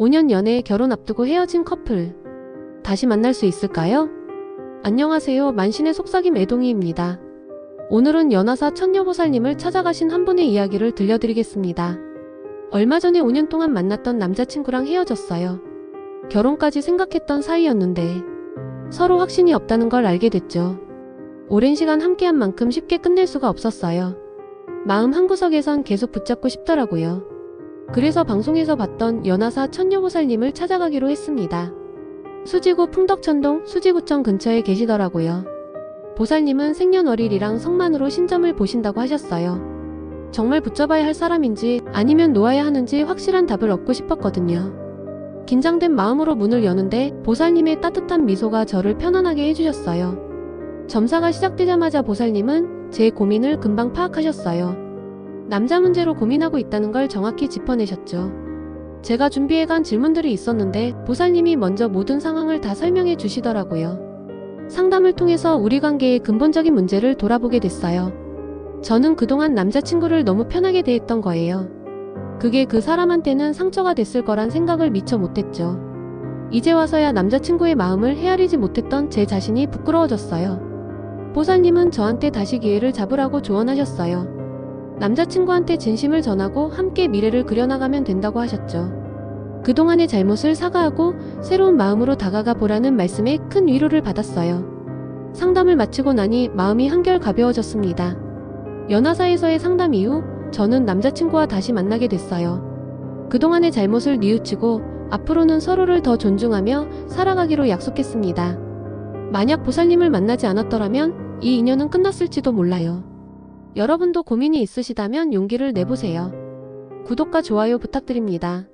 5년 연애 결혼 앞두고 헤어진 커플. 다시 만날 수 있을까요? 안녕하세요. 만신의 속삭임 애동이입니다. 오늘은 연하사 천녀보살님을 찾아가신 한 분의 이야기를 들려드리겠습니다. 얼마 전에 5년 동안 만났던 남자친구랑 헤어졌어요. 결혼까지 생각했던 사이였는데 서로 확신이 없다는 걸 알게 됐죠. 오랜 시간 함께한 만큼 쉽게 끝낼 수가 없었어요. 마음 한구석에선 계속 붙잡고 싶더라고요. 그래서 방송에서 봤던 연하사 천녀보살님을 찾아가기로 했습니다. 수지구 풍덕천동 수지구청 근처에 계시더라고요. 보살님은 생년월일이랑 성만으로 신점을 보신다고 하셨어요. 정말 붙잡아야 할 사람인지 아니면 놓아야 하는지 확실한 답을 얻고 싶었거든요. 긴장된 마음으로 문을 여는데 보살님의 따뜻한 미소가 저를 편안하게 해주셨어요. 점사가 시작되자마자 보살님은 제 고민을 금방 파악하셨어요. 남자 문제로 고민하고 있다는 걸 정확히 짚어내셨죠. 제가 준비해간 질문들이 있었는데 보살님이 먼저 모든 상황을 다 설명해 주시더라고요. 상담을 통해서 우리 관계의 근본적인 문제를 돌아보게 됐어요. 저는 그동안 남자친구를 너무 편하게 대했던 거예요. 그게 그 사람한테는 상처가 됐을 거란 생각을 미처 못했죠. 이제 와서야 남자친구의 마음을 헤아리지 못했던 제 자신이 부끄러워졌어요. 보살님은 저한테 다시 기회를 잡으라고 조언하셨어요. 남자친구한테 진심을 전하고 함께 미래를 그려나가면 된다고 하셨죠. 그동안의 잘못을 사과하고 새로운 마음으로 다가가 보라는 말씀에 큰 위로를 받았어요. 상담을 마치고 나니 마음이 한결 가벼워졌습니다. 연하사에서의 상담 이후 저는 남자친구와 다시 만나게 됐어요. 그동안의 잘못을 뉘우치고 앞으로는 서로를 더 존중하며 살아가기로 약속했습니다. 만약 보살님을 만나지 않았더라면 이 인연은 끝났을지도 몰라요. 여러분도 고민이 있으시다면 용기를 내보세요. 구독과 좋아요 부탁드립니다.